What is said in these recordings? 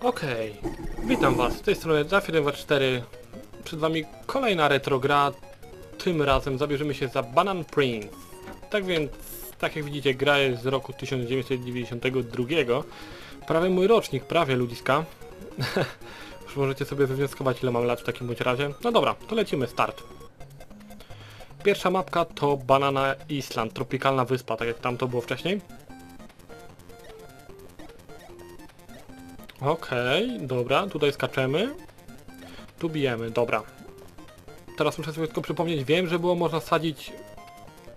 Okej, witam was, z tej strony Zafir4 Przed wami kolejna retro gra. Tym razem zabierzemy się za Banan Prince. Tak więc, tak jak widzicie, gra jest z roku 1992 Prawie mój rocznik, prawie ludziska. Już możecie sobie wywnioskować ile mam lat w takim bądź razie. No dobra, to lecimy, start. Pierwsza mapka to Banana Island, tropikalna wyspa, tak jak tam to było wcześniej Okej, dobra, tutaj skaczemy. Tu bijemy, dobra. Teraz muszę sobie tylko przypomnieć, wiem, że było można sadzić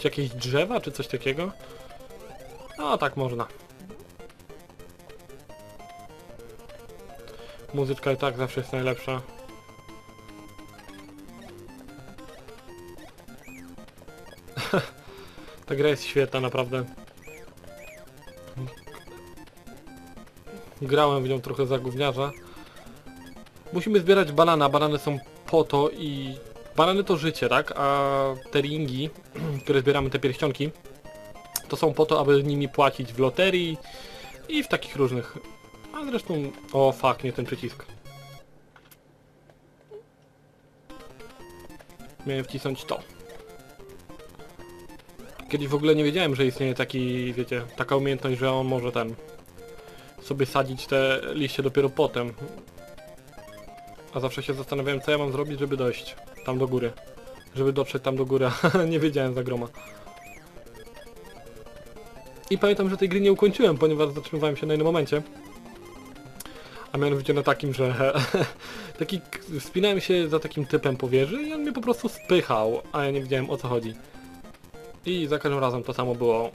jakieś drzewa, czy coś takiego. No, tak można. Muzyczka i tak zawsze jest najlepsza. Ta gra jest świetna, naprawdę. Grałem w nią trochę za gówniarza. Musimy zbierać banana, banany są po to i... Banany to życie, tak? A te ringi, które zbieramy, te pierścionki, to są po to, aby nimi płacić w loterii i w takich różnych... A zresztą... O fuck, nie ten przycisk. Miałem wcisnąć to. Kiedyś w ogóle nie wiedziałem, że istnieje taki, wiecie, taka umiejętność, że on może ten sobie sadzić te liście dopiero potem. A zawsze się zastanawiałem, co ja mam zrobić, żeby dojść tam do góry. Żeby dotrzeć tam do góry, nie wiedziałem za groma. I pamiętam, że tej gry nie ukończyłem, ponieważ zatrzymywałem się na innym momencie. A mianowicie na takim, że taki wspinałem się za takim typem po wieży i on mnie po prostu spychał, a ja nie wiedziałem o co chodzi. I za każdym razem to samo było.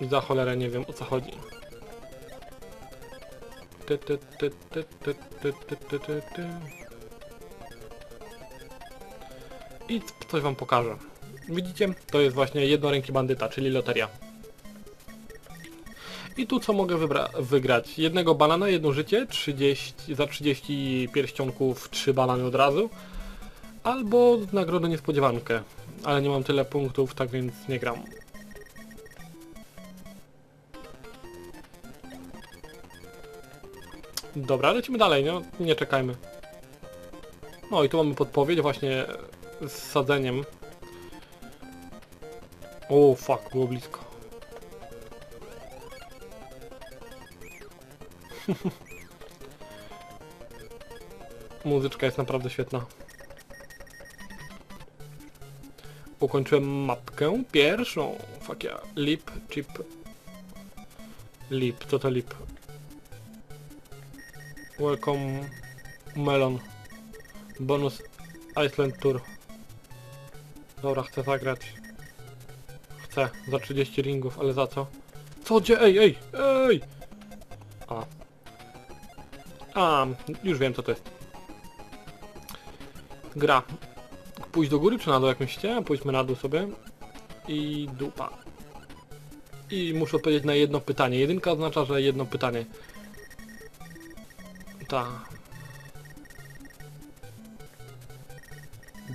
Za cholerę nie wiem o co chodzi. I coś wam pokażę. Widzicie? To jest właśnie jednoręki bandyta, czyli loteria. I tu co mogę wygrać? Jednego banana, jedno życie, 30, za 30 pierścionków 3 banany od razu. Albo nagrodę niespodziewankę. Ale nie mam tyle punktów, tak więc nie gram. Dobra, lecimy dalej, no nie czekajmy. No i tu mamy podpowiedź właśnie z sadzeniem. O, fuck, było blisko. Muzyczka jest naprawdę świetna. Ukończyłem mapkę pierwszą. Fuck yeah. Lip, chip. Lip, co to lip? Welcome Melon. Bonus Iceland Tour. Dobra, chcę zagrać. Chcę, za 30 ringów, ale za co? Co gdzie? Ej, ej, ej! A. A, już wiem co to jest. Gra. Pójść do góry czy na dół jak myślicie? Pójdźmy na dół sobie. I dupa. I muszę odpowiedzieć na jedno pytanie. Jedynka oznacza, że jedno pytanie.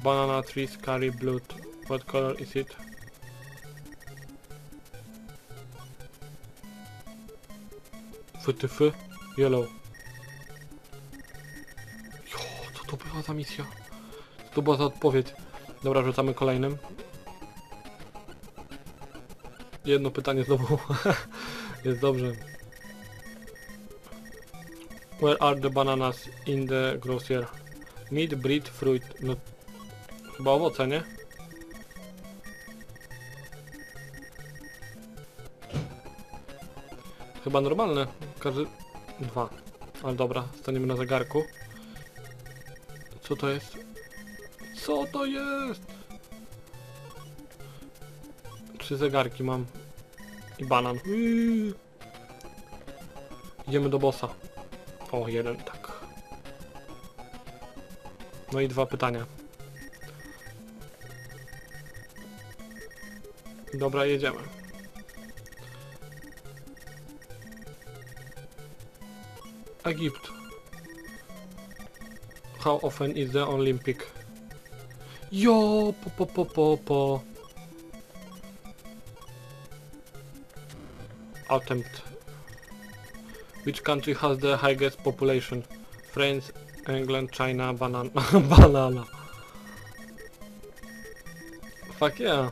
Banana trees carry blood. What color is it? WTF? Yellow. Jo, co to była za misja? Co to była za odpowiedź? Dobra, rzucamy kolejnym. Jedno pytanie znowu. Jest dobrze. Where are the bananas in the grocery? Meat, bread, fruit. No, chyba owoce, nie? Chyba normalne. Każdy... Dwa. Ale dobra, staniemy na zegarku. Co to jest? Co to jest? Trzy zegarki mam. I banan. Idziemy do bossa. O, jeden, tak. No i dwa pytania. Dobra, jedziemy. Egipt. How often is the Olympic? Jo, po po po po po. Attempt. Which country has the highest population? France, England, China, banan banana. Fuck yeah.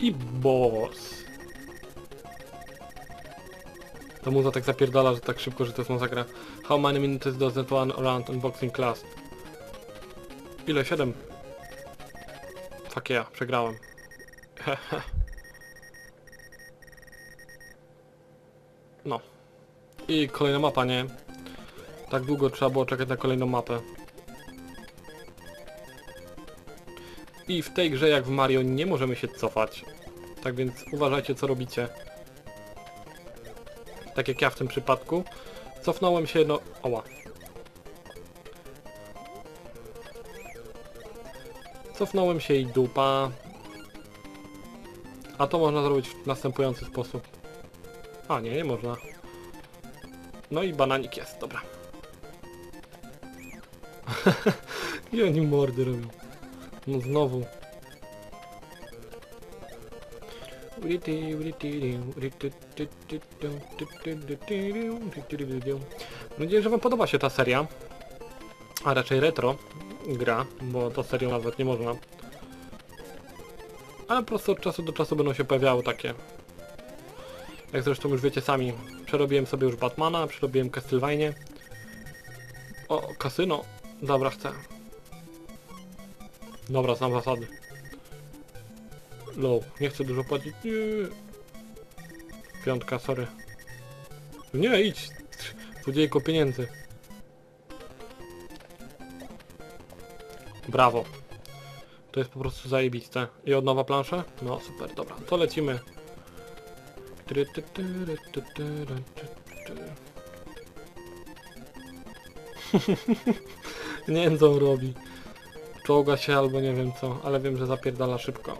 I boss. Ta muza tak zapierdala, że tak szybko, że to jest masakra. How many minutes does that one round unboxing last? Ile? 7? Fuck yeah, przegrałem. no. I kolejna mapa, nie? Tak długo trzeba było czekać na kolejną mapę. I w tej grze, jak w Mario, nie możemy się cofać. Tak więc uważajcie, co robicie. Tak jak ja w tym przypadku. Cofnąłem się, no... Oła. Cofnąłem się i dupa. A to można zrobić w następujący sposób. A nie, nie można. No i bananik jest, dobra. I oni mordy robią. No znowu. Mam nadzieję, że wam podoba się ta seria. A raczej retro gra, bo to serią nazwać nie można. Ale po prostu od czasu do czasu będą się pojawiały takie. Jak zresztą już wiecie sami, przerobiłem sobie już Batmana, przerobiłem Castlevania. O, kasyno. Dobra, chcę. Dobra, znam zasady. Low, nie chcę dużo płacić. Nie. Piątka, sorry. Nie, idź. Złodziejko pieniędzy. Brawo. To jest po prostu zajebiste. I od nowa plansza? No super, dobra. To lecimy. nie wiem co on robi. Czołga się albo nie wiem co, ale wiem, że zapierdala szybko.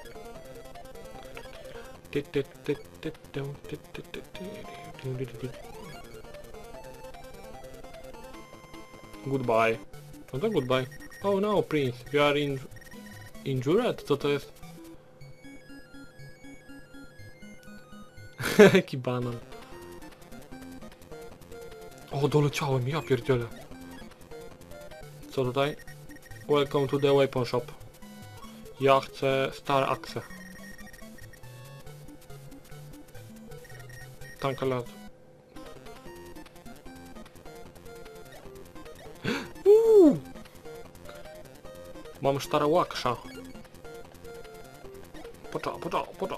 Goodbye. No to goodbye. Oh no, Prince, you are in... injured? Co to jest? Jaki banan. O, doleciałem, ja pierdzielę. Co tutaj? Welcome to the weapon shop. Ja chcę Star Axe. Tanka lat. Mam Star Axe. Pocza, pocza, pocza.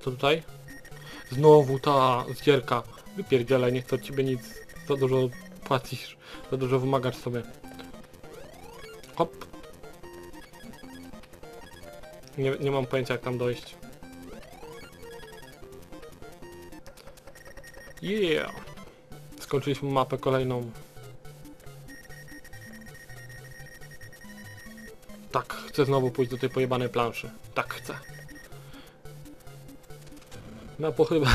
Co tutaj? Znowu ta zdzierka. Wypierdzielaj, nie chcę od ciebie nic. Za dużo płacisz. Za dużo wymagasz sobie. Hop. Nie, nie mam pojęcia jak tam dojść. Yeah! Skończyliśmy mapę kolejną. Chcę znowu pójść do tej pojebanej planszy. Tak chcę. No po chyba...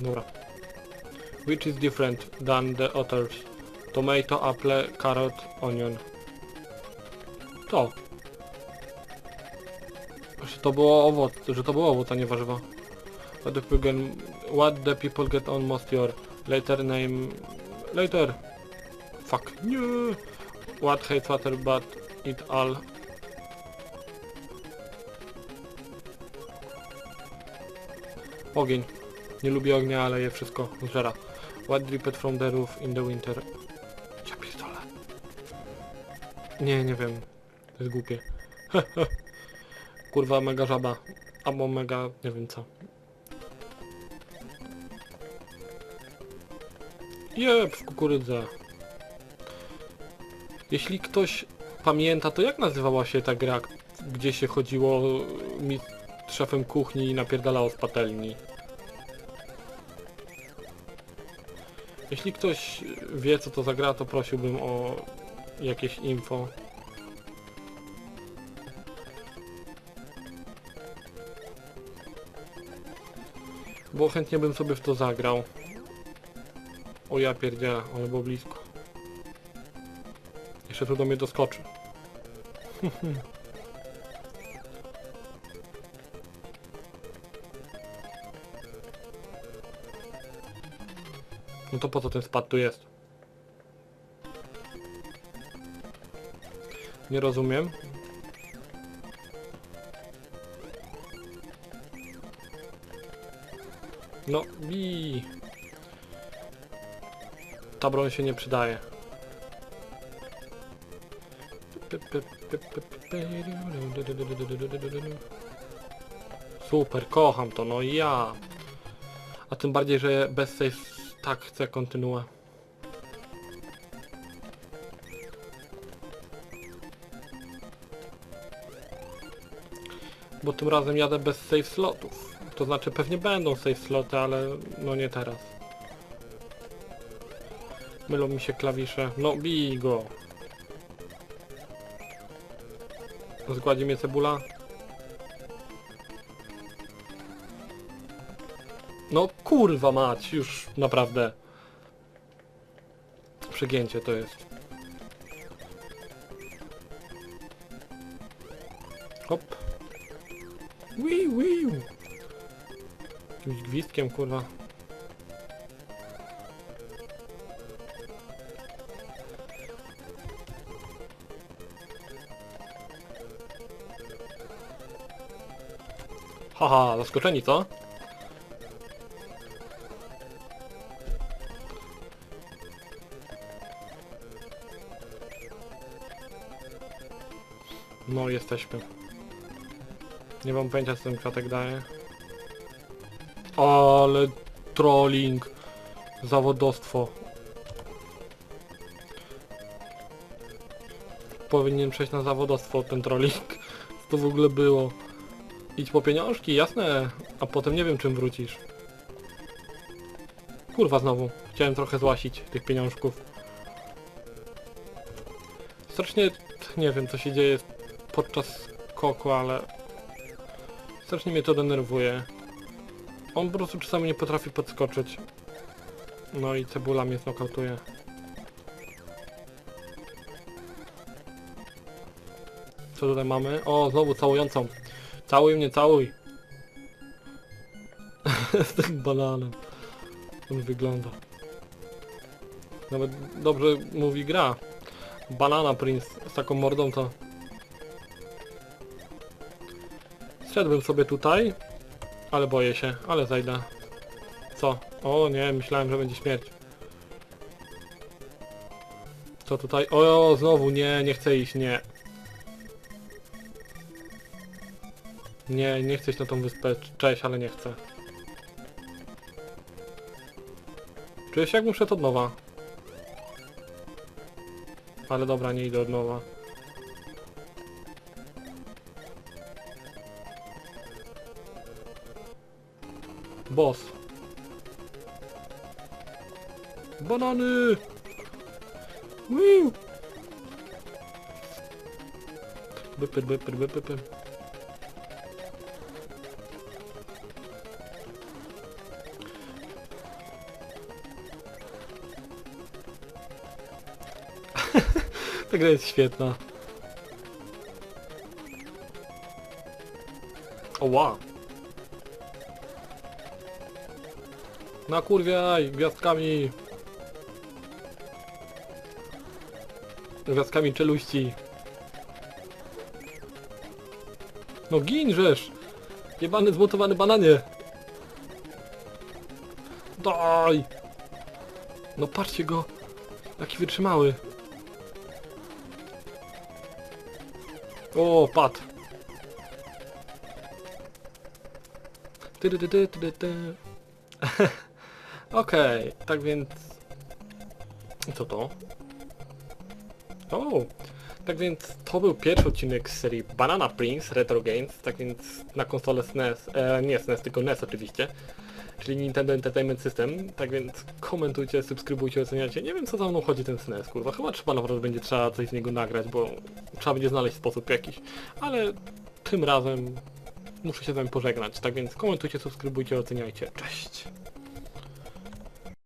Dobra. Which is different than the others? Tomato, apple, carrot, onion. To. To było owoc, że to było owoc, a nie warzywa. What the people, what the people get on most your later name... Later. Fuck. Nie. What hates water but it all. Ogień. Nie lubię ognia, ale je wszystko zżera. What dripped from the roof in the winter? Ja pierdolę. Nie, nie wiem. To jest głupie. Kurwa, mega żaba. Albo mega, nie wiem co. Jeb, w. Jeśli ktoś pamięta, to jak nazywała się ta gra, gdzie się chodziło mi szefem kuchni i napierdalało z patelni? Jeśli ktoś wie co to za gra, to prosiłbym o jakieś info. Bo chętnie bym sobie w to zagrał. O ja pierdziela, ale było blisko. Jeszcze tu do mnie doskoczy. No to po co ten spad tu jest? Nie rozumiem. No, i Ta broń się nie przydaje. Super, kocham to, no i ja. A tym bardziej, że bez save tak chcę kontynuować. Bo tym razem jadę bez save slotów. To znaczy pewnie będą save sloty, ale no nie teraz. Mylą mi się klawisze. No bij go. Zgładzi mnie cebula. No kurwa mać, już naprawdę. Przegięcie to jest. Hop. Wii, wii. Jakimś gwizdkiem, kurwa. Haha, zaskoczeni co? No, jesteśmy. Nie mam pojęcia co ten kwiatek daje. Ale trolling. Zawodostwo. Powinien przejść na zawodostwo ten trolling. Co to w ogóle było? Idź po pieniążki, jasne. A potem nie wiem czym wrócisz. Kurwa znowu. Chciałem trochę złasić tych pieniążków. Strasznie nie wiem co się dzieje podczas koku, ale strasznie mnie to denerwuje. On po prostu czasami nie potrafi podskoczyć. No i cebula mnie znokautuje. Co tutaj mamy? O, znowu całującą. Całuj mnie, całuj. Z tym bananem. On wygląda. Nawet dobrze mówi gra. Banana Prince z taką mordą to... Zszedłbym sobie tutaj, ale boję się, ale zajdę. Co? O nie, myślałem, że będzie śmierć. Co tutaj? O, znowu nie, nie chcę iść, nie. Nie, nie chcę iść na tą wyspę. Cześć, ale nie chcę. Czuję się jakbym szedł od nowa. Ale dobra, nie idę od nowa. Boss. Banany! Wiu! Bypy, bypy, bypy, bypy. Ta gra jest świetna. O wow. Nakurwiaj gwiazdkami. Gwiazdkami czeluści. No ginżesz! Jebany zmutowany bananie! Daj! No patrzcie go! Jaki wytrzymały! O, padł! Ty, ty, ty, ty, ty, Okej, tak więc... Co to? O, tak więc to był pierwszy odcinek z serii Banana Prince Retro Games, tak więc na konsolę SNES, e, nie SNES, tylko NES oczywiście, czyli Nintendo Entertainment System, tak więc komentujcie, subskrybujcie, oceniajcie. Nie wiem co za mną chodzi ten SNES, kurwa, chyba trzeba naprawdę będzie trzeba coś z niego nagrać, bo trzeba będzie znaleźć sposób jakiś, ale tym razem muszę się z wami pożegnać. Tak więc komentujcie, subskrybujcie, oceniajcie. Cześć!